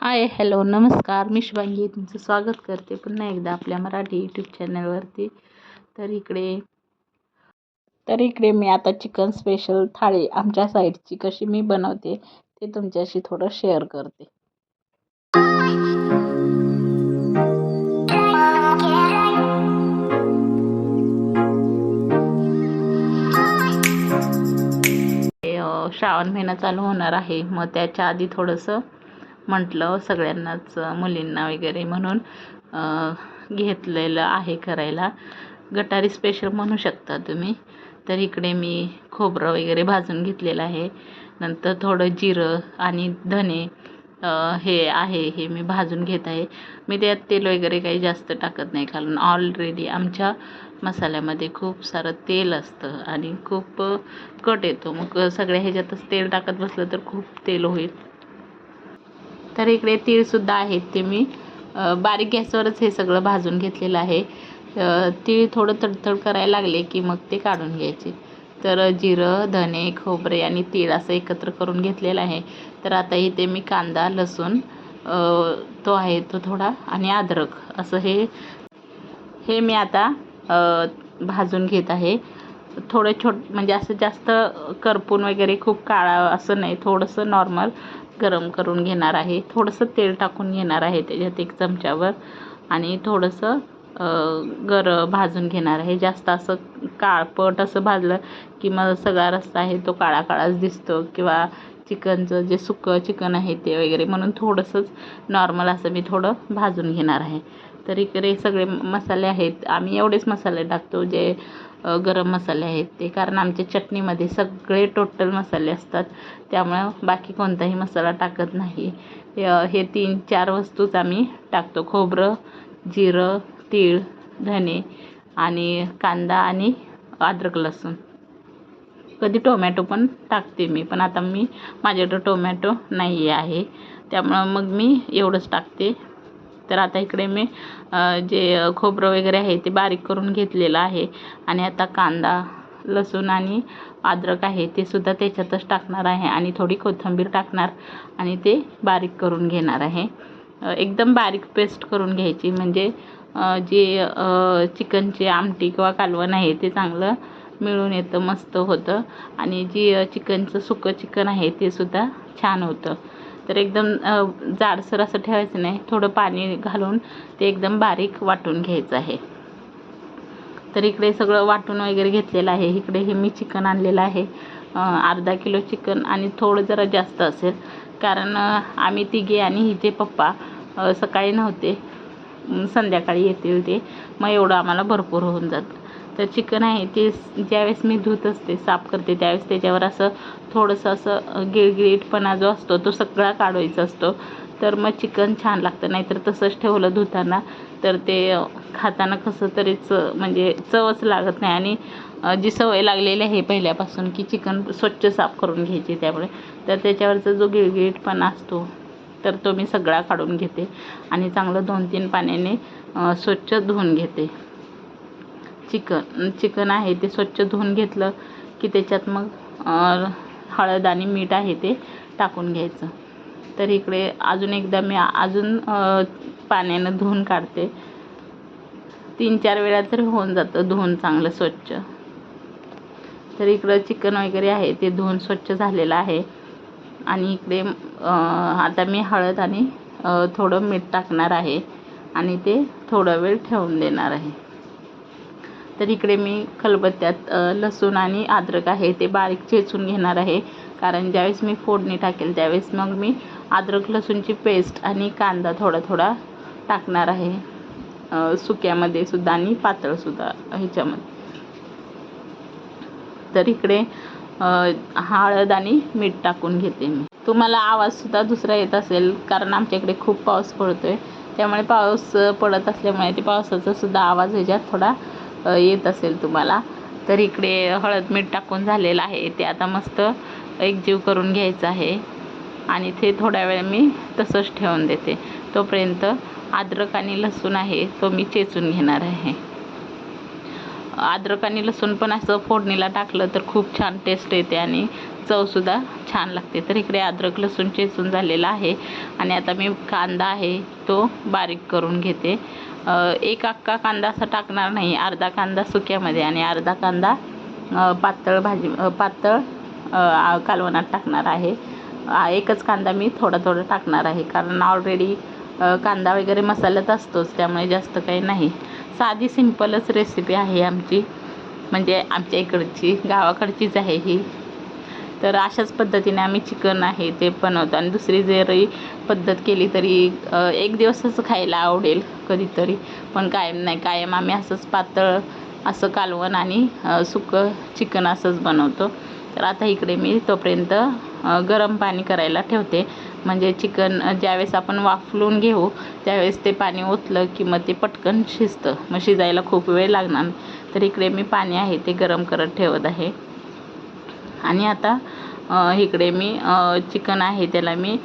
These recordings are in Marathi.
हाय हॅलो नमस्कार. मी शुभांगी तुमचं स्वागत करते पुन्हा एकदा आपल्या मराठी यूट्यूब चॅनलवरती तर इकडे तर इकडे मी आता चिकन स्पेशल थाळी आमच्या साईडची कशी मी बनवते ते तुमच्याशी थोडं शेअर करते. हे, श्रावण महिना चालू होणार आहे. मग त्याच्या आधी थोडंसं म्हटलं सगळ्यांनाच मुलींना वगैरे म्हणून घेतलेलं आहे करायला. गटारी स्पेशल म्हणू शकता तुम्ही. तर इकडे मी खोबरं वगैरे भाजून घेतलेलं आहे. नंतर थोडं जिरं आणि धने हे आहे हे मी भाजून घेत आहे. मी त्यात तेल वगैरे काही जास्त टाकत नाही कारण ऑलरेडी आमच्या मसाल्यामध्ये खूप सारं तेल असतं आणि खूप कट येतो. मग सगळ्या ह्याच्यातच तेल टाकत बसलं तर खूप तेल होईल. तर इकडे तीळसुद्धा आहेत ते मी बारीक गॅसवरच हे सगळं भाजून घेतलेलं आहे. तीळ थोडं तडतड करायला लागले की मग ते काढून घ्यायचे. तर जिरं धने खोबरे आणि तीळ असं एकत्र करून घेतलेलं आहे. तर आता इथे मी कांदा लसूण तो आहे तो थोडा आणि अद्रक असं हे हे मी आता भाजून घेत आहे. थोडं छोट म्हणजे असं जास्त करपून वगैरे खूप काळा असं नाही थोडंसं नॉर्मल गरम करून घेणार आहे. थोडंसं तेल टाकून घेणार आहे त्याच्यात एक चमच्यावर आणि थोडंसं गर भाजून घेणार आहे. जास्त असं काळपट असं भाजलं की मग सगळा रस्सा आहे तो काळा काळाच दिसतो. किंवा चिकनचं जे सुकं चिकन आहे ते वगैरे म्हणून थोडंसंच नॉर्मल असं मी थोडं भाजून घेणार आहे. तर इकडे सगळे मसाले आहेत. आम्ही एवढेच मसाले टाकतो जे गरम मसाले आहेत ते. कारण आमच्या चटणीमध्ये सगळे टोटल मसाले असतात. त्यामुळं बाकी कोणताही मसाला टाकत नाही. हे तीन चार वस्तूच आम्ही टाकतो. खोबरं जिरं तीळ धने आणि कांदा आणि अद्रक लसूण. कधी टोमॅटो पण टाकते मी पण आता मी माझ्याकडं टोमॅटो नाही आहे. त्यामुळं मग मी एवढंच टाकते. तर आता इकडे मी जे खोबरं वगैरे आहे ते बारीक करून घेतलेलं आहे. आणि आता कांदा लसूण आणि अद्रक आहे ते सुद्धा त्याच्यातच टाकणार आहे. आणि थोडी कोथिंबीर टाकणार आणि ते बारीक करून घेणार आहे. एकदम बारीक पेस्ट करून घ्यायची. म्हणजे जे चिकनची आमटी किंवा कालवण आहे ते चांगलं मिळून येतं मस्त होतं. आणि जी चिकनचं सुकं चिकन आहे ते सुद्धा छान होतं. तर एकदम जाडसर असं ठेवायचं नाही. थोडं पाणी घालून ते एकदम बारीक वाटून घ्यायचं आहे. तर इकडे सगळं वाटून वगैरे घेतलेलं आहे. इकडे हे मी चिकन आणलेलं आहे. अर्धा किलो चिकन आणि थोडं जरा जास्त असेल. कारण आम्ही तिघे आणि हिचे पप्पा सकाळी नव्हते. संध्याकाळी येतील ते. मग एवढं आम्हाला भरपूर होऊन जातं. तर चिकन आहे ते ज्यावेळेस मी धुत असते साफ करते त्यावेळेस त्याच्यावर असं थोडंसं असं गिळगिळीटपणा जो असतो तो सगळा काढायचा असतो. तर मग चिकन छान लागतं नाहीतर तसंच ठेवलं धुताना. तर ते खाताना कसं तरी च म्हणजे चवच लागत नाही. आणि जी सवय लागलेली आहे पहिल्यापासून की चिकन स्वच्छ साफ करून घ्यायची त्यामुळे तर त्याच्यावरचा जो गिळगिळीटपणा असतो तर तो मी सगळा काढून घेते. आणि चांगलं दोन तीन पाण्याने स्वच्छ धुवून घेते. चिकन चिकन आहे ते स्वच्छ धुवून घेतलं की त्याच्यात मग हळद आणि मीठ आहे ते टाकून घ्यायचं. तर इकडे अजून एकदा मी अजून पाण्यानं धुवून काढते. तीन चार वेळा तरी होऊन जातं धुवून चांगलं स्वच्छ. तर इकडं चिकन वगैरे आहे ते धुवून स्वच्छ झालेलं आहे. आणि इकडे आता मी हळद आणि थोडं मीठ टाकणार आहे. आणि ते थोडा वेळ ठेवून देणार आहे. तर इकडे मी खलबत्त्यात लसूण आणि अद्रक आहे ते बारीक चेचून घेणार आहे. कारण ज्यावेळेस मी फोडणी टाकेल त्यावेळेस मग मी अद्रक लसूणची पेस्ट आणि कांदा थोडा थोडा टाकणार आहे. सुक्यामध्ये सुद्धा आणि पातळसुद्धा ह्याच्यामध्ये. तर इकडे हळद आणि मीठ टाकून घेते मी. तुम्हाला आवाजसुद्धा दुसरा येत असेल कारण आमच्या इकडे खूप पाऊस पडतो आहे त्यामुळे पाऊस पडत असल्यामुळे ते पावसाचा सुद्धा आवाज ह्याच्यात थोडा येत असेल तुम्हाला तर इकडे हळद मीठ टाकून झालेलं आहे. ते आता मस्त एकजीव करून घ्यायचं आहे. आणि ते थोड्या वेळ मी तसंच ठेवून देते. तोपर्यंत अद्रक आणि लसूण आहे तो मी चेचून घेणार आहे. अद्रक आणि लसूण पण असं फोडणीला टाकलं तर खूप छान टेस्ट येते आणि चवसुद्धा छान लागते. तर इकडे अद्रक लसूण चेचून झालेला आहे. आणि आता मी कांदा आहे तो बारीक करून घेते. एक अख्खा कांदा असा टाकणार नाही. अर्धा कांदा सुक्यामध्ये आणि अर्धा कांदा पातळ भाजी पातळ कालवणात टाकणार आहे. एकच कांदा मी थोडा थोडा टाकणार आहे. कारण ऑलरेडी कांदा वगैरे मसाल्यात असतोच. त्यामुळे जास्त काही नाही. साधी सिंपलच रेसिपी आहे आमची. म्हणजे आमच्या इकडची गावाकडचीच आहे ही. तर अशाच पद्धतीने आम्ही चिकन आहे ते बनवतो. आणि दुसरी जरी पद्धत केली तरी एक दिवसच खायला आवडेल कधीतरी. पण कायम नाही कायम आम्ही असंच पातळ असं कालवण आणि सुकं चिकन असंच बनवतो. तर आता इकडे मी तोपर्यंत गरम पाणी करायला ठेवते. म्हणजे चिकन ज्यावेळेस आपण वाफलून घेऊ त्यावेळेस ते पाणी ओतलं की मग ते पटकन शिजतं. मग शिजायला खूप वेळ लागणार. तर इकडे मी पाणी आहे ते गरम करत ठेवत आहे. आणि आता इकडे मी चिकन आहे त्याला मी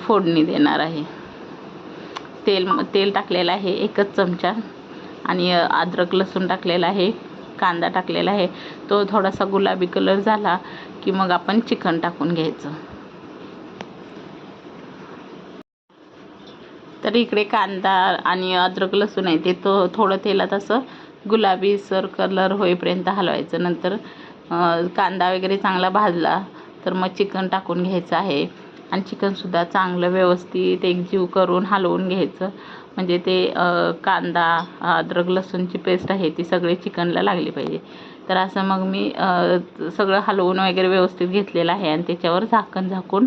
फोडणी देणार आहे. तेल तेल टाकलेलं आहे एकच चमचा. आणि अद्रक लसूण टाकलेला आहे कांदा टाकलेला आहे. तो थोडासा गुलाबी कलर झाला की मग आपण चिकन टाकून घ्यायचं. तर इकडे कांदा आणि अद्रक लसूण आहे ते तो थोडं तेलात असं गुलाबी सर कलर होईपर्यंत हलवायचं. नंतर कांदा वगैरे चांगला भाजला तर मग चिकन टाकून घ्यायचं आहे. आणि चिकनसुद्धा चांगलं व्यवस्थित एकजीव करून हलवून घ्यायचं. म्हणजे ते कांदा अद्रक लसूणची पेस्ट आहे ती सगळी चिकनला लागली पाहिजे. तर असं मग मी सगळं हलवून वगैरे व्यवस्थित घेतलेलं आहे आणि त्याच्यावर झाकण झाकून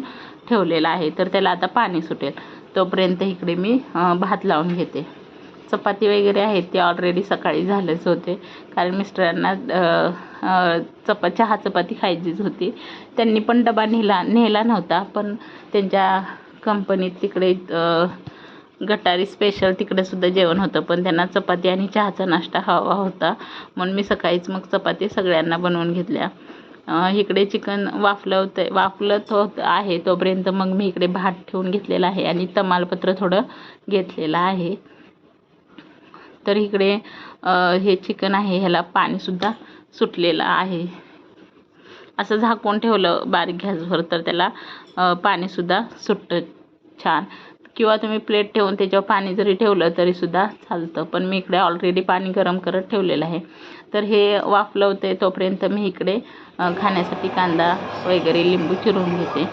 ठेवलेलं आहे. तर त्याला आता पाणी सुटेल. तोपर्यंत इकडे मी भात लावून घेते. चपाती वगैरे आहेत ते ऑलरेडी सकाळी झालेच होते. कारण मिस्टरांना चपा चहा चपाती खायचीच होती. त्यांनी पण डबा नेला नेला नव्हता पण त्यांच्या कंपनीत तिकडे गटारी स्पेशल तिकडेसुद्धा जेवण होतं. पण त्यांना चपाती आणि चहाचा नाश्ता हवा होता. म्हणून मी सकाळीच मग चपाती सगळ्यांना बनवून घेतल्या. इकडे चिकन वाफलं होतं वाफलत होत आहे तोपर्यंत मग मी इकडे भात ठेवून घेतलेला आहे आणि तमालपत्र थोडं घेतलेलं आहे. तर इकडे हे चिकन आहे ह्याला पाणीसुद्धा सुटलेलं आहे. असं झाकून ठेवलं बारीक गॅसवर तर त्याला पाणीसुद्धा सुटतं छान. किंवा तुम्ही प्लेट ठेवून त्याच्यावर पाणी जरी ठेवलं तरीसुद्धा चालतं. पण मी इकडे ऑलरेडी पाणी गरम करत ठेवलेलं आहे. तर हे वाफलं होते तोपर्यंत मी इकडे खाण्यासाठी कांदा वगैरे लिंबू चिरून घेते.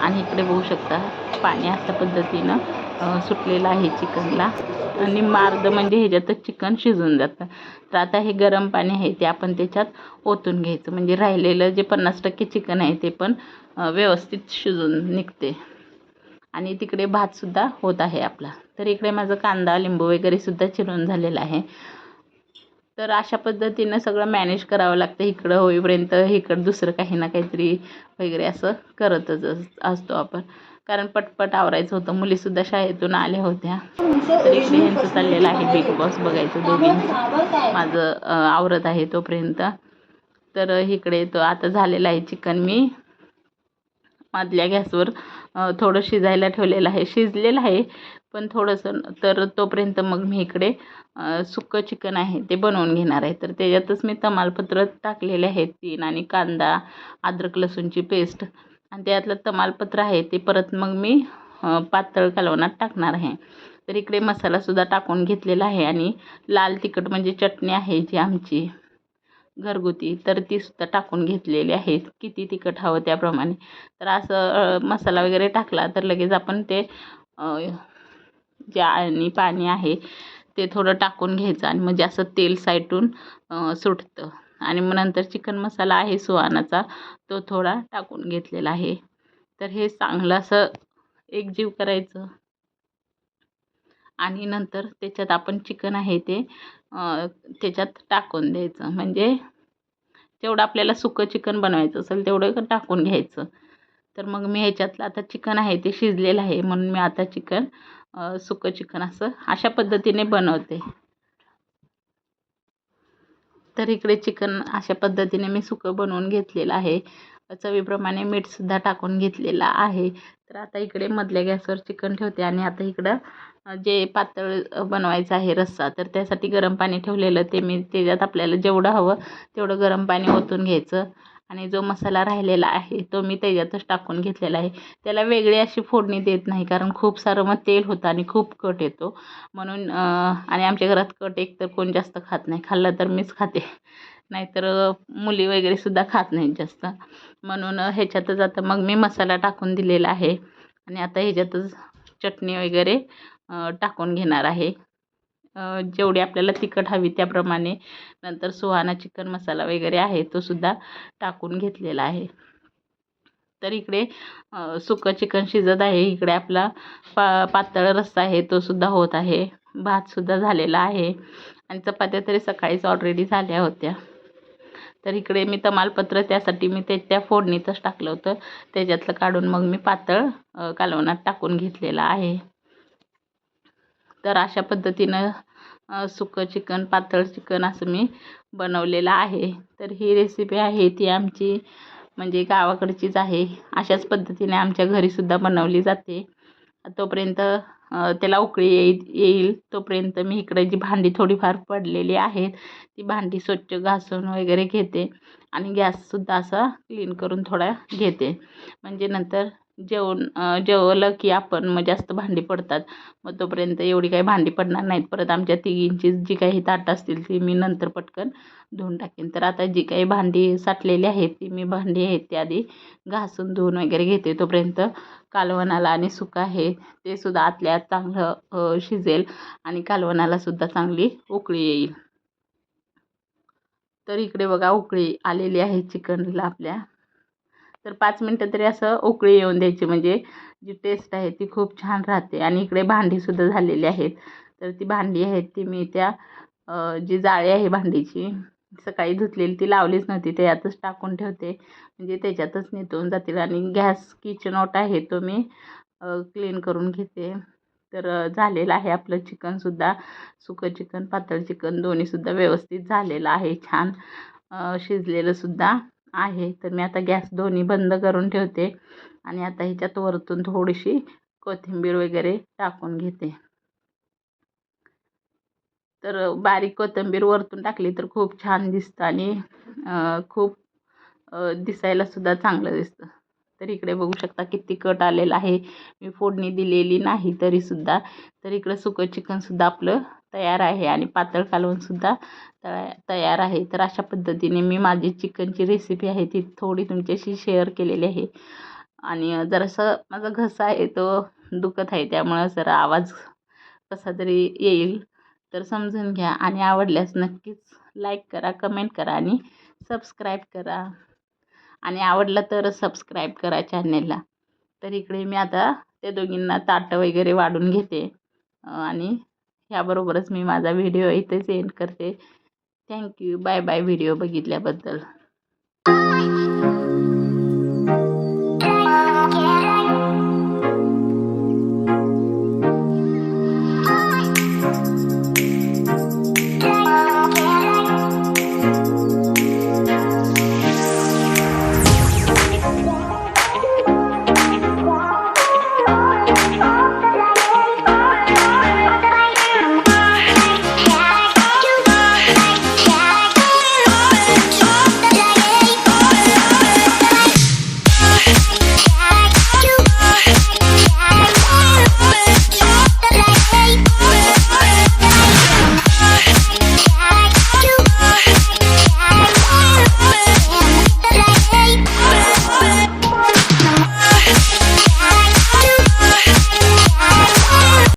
आणि इकडे बघू शकता पाणी अशा पद्धतीनं सुटलेलं आहे चिकनला. आणि मार्द म्हणजे ह्याच्यातच चिकन शिजून जातं. तर आता हे गरम पाणी आहे ते आपण त्याच्यात ओतून घ्यायचं. म्हणजे राहिलेलं जे पन्नास टक्के चिकन आहे ते पण व्यवस्थित शिजून निघते. आणि तिकडे भातसुद्धा होत आहे आपला. तर इकडे माझं कांदा लिंबू वगैरेसुद्धा चिरून झालेलं आहे. तर अशा पद्धतीनं सगळं मॅनेज करावं लागतं. इकडं होईपर्यंत इकडं दुसरं काही ना काहीतरी वगैरे असं करतच अस- असतो आपण. कारण पटपट आवरायचं होतं. मुलीसुद्धा शाळेतून आल्या होत्या. तर इकडे ह्यांचं चाललेलं आहे बिग बॉस बघायचं दोघींचं. माझं आवरत आहे तोपर्यंत. तर इकडे तो आता झालेला आहे चिकन मी. मधल्या गॅसवर थोडं शिजायला ठेवलेलं आहे. शिजलेलं आहे पण थोडंसं तर तोपर्यंत मग मी इकडे सुक्कं चिकन आहे ते बनवून घेणार आहे. तर त्याच्यातच मी तमालपत्र टाकलेले आहेत. तीन आणि कांदा अद्रक लसूणची पेस्ट. आणि त्यातलं तमालपत्र आहे ते परत मग मी पातळ कालवणात टाकणार आहे. तर इकडे मसालासुद्धा टाकून घेतलेला आहे आणि लाल तिखट म्हणजे चटणी आहे जी आमची घरगुती तर तीसुद्धा टाकून घेतलेली आहे. किती तिखट हवं त्याप्रमाणे. तर असं मसाला वगैरे टाकला तर लगेच आपण ते जे आणि पाणी आहे ते थोडं टाकून घ्यायचं आणि म्हणजे असं तेल साईटून सुटतं. आणि मग नंतर चिकन मसाला आहे सुहानाचा तो थोडा टाकून घेतलेला आहे. तर हे चांगलं असं एकजीव करायचं. आणि नंतर त्याच्यात आपण चिकन आहे ते त्याच्यात टाकून द्यायचं. म्हणजे जेवढं आपल्याला सुकं चिकन बनवायचं असेल तेवढं टाकून घ्यायचं. तर मग मी ह्याच्यातलं आता चिकन आहे ते शिजलेलं आहे म्हणून मी आता चिकन सुकं चिकन असं अशा पद्धतीने बनवते. तर इकडे चिकन अशा पद्धतीने मी सुकं बनवून घेतलेलं आहे. चवीप्रमाणे मीठसुद्धा टाकून घेतलेलं आहे. तर आता इकडे मधल्या गॅसवर चिकन ठेवते आणि आता इकडं जे पातळ बनवायचं आहे रस्सा तर त्यासाठी गरम पाणी ठेवलेलं ते मी त्याच्यात आपल्याला जेवढं हवं तेवढं गरम पाणी ओतून घ्यायचं. आणि जो मसाला राहिलेला आहे तो मी त्याच्यातच टाकून घेतलेला आहे. त्याला वेगळी अशी फोडणी देत नाही कारण खूप सारं मग तेल होतं आणि खूप कट येतो. म्हणून आणि आमच्या घरात कट एक तर कोण जास्त खात नाही. खाल्लं तर मीच खाते. नाहीतर मुली वगैरे सुद्धा खात नाहीत जास्त. म्हणून ह्याच्यातच आता मग मी मसाला टाकून दिलेला आहे. आणि आता ह्याच्यातच चटणी वगैरे टाकून घेणार आहे. जेवढी आपल्याला तिखट हवी त्याप्रमाणे नंतर सुहाना चिकन मसाला वगैरे आहे तो सुद्धा टाकून घेतलेला आहे. तर इकडे सुकं चिकन शिजत आहे. इकडे आपला पा पातळ रस्सा आहे तो सुद्धा होत आहे. भातसुद्धा झालेला आहे. आणि चपात्या तरी सकाळीच ऑलरेडी झाल्या होत्या. तर इकडे मी तमालपत्र त्यासाठी मी ते त्या फोडणीतच टाकलं होतं. त्याच्यातलं काढून मग मी पातळ कालवणात टाकून घेतलेलं आहे. तर अशा पद्धतीनं सुकं चिकन पातळ चिकन असं मी बनवलेलं आहे. तर ही रेसिपी आहे ती आमची म्हणजे गावाकडचीच आहे. अशाच पद्धतीने आमच्या घरीसुद्धा बनवली जाते. तोपर्यंत त्याला उकळी येईल येईल. तोपर्यंत मी इकडे जी भांडी थोडीफार पडलेली आहेत ती भांडी स्वच्छ घासून वगैरे घेते. आणि गॅससुद्धा असा क्लीन करून थोडा घेते. म्हणजे नंतर जेवण जेवलं की आपण मग जास्त भांडी पडतात. मग तोपर्यंत एवढी काही भांडी पडणार नाहीत. परत आमच्या तिघींची जी काही ताटं असतील ती मी नंतर पटकन धुवून टाकेन. तर आता जी काही भांडी साठलेली आहेत ती मी भांडी आहेत ती आधी घासून धुवून वगैरे घेते. तोपर्यंत कालवणाला आणि सुका आहे ते सुद्धा आतल्या आत चांगलं शिजेल आणि कालवणाला सुद्धा चांगली उकळी येईल. तर इकडे बघा उकळी आलेली आहे चिकनला आपल्या. तर पाच मिनटं तरी असं उकळी येऊन द्यायची. म्हणजे जी टेस्ट आहे ती खूप छान राहते. आणि इकडे भांडीसुद्धा झालेली आहेत. तर ती भांडी आहेत ती मी त्या जी जाळी आहे भांडीची सकाळी धुतलेली ती लावलीच नव्हती. त्याच्यातच टाकून ठेवते. म्हणजे त्याच्यातच नेतून जातील. आणि गॅस किचन ऑट आहे तो मी क्लीन करून घेते. तर झालेलं आहे आपलं चिकनसुद्धा सुकं चिकन पातळ चिकन दोन्हीसुद्धा व्यवस्थित झालेलं आहे. छान शिजलेलंसुद्धा आहे. तर मी आता गॅस दोन्ही बंद करून ठेवते आणि आता ह्याच्यात वरतून थोडीशी कोथिंबीर वगैरे टाकून घेते. तर बारीक कोथिंबीर वरतून टाकली तर खूप छान दिसतं आणि खूप दिसायलासुद्धा चांगलं दिसतं. तर इकडे बघू शकता किती कट आलेला आहे. मी फोडणी दिलेली नाही तरीसुद्धा. तर इकडं सुकं चिकनसुद्धा आपलं तयार आहे आणि पातळ कालवणसुद्धा तया तयार आहे. तर अशा पद्धतीने मी माझी चिकनची रेसिपी आहे ती थोडी तुमच्याशी शेअर केलेली आहे. आणि जरासं माझा घसा आहे तो दुखत आहे त्यामुळं जरा आवाज कसा तरी येईल. तर समजून घ्या आणि आवडल्यास नक्कीच लाईक करा कमेंट करा आणि सबस्क्राईब करा. आणि आवडलं तर सबस्क्राईब करा चॅनेलला तर इकडे मी आता त्या दोघींना ताटं वगैरे वाढून घेते. आणि ह्याबरोबरच मी माझा व्हिडिओ इथेच एंड करते. Thank you bye bye video बघितल्याबद्दल.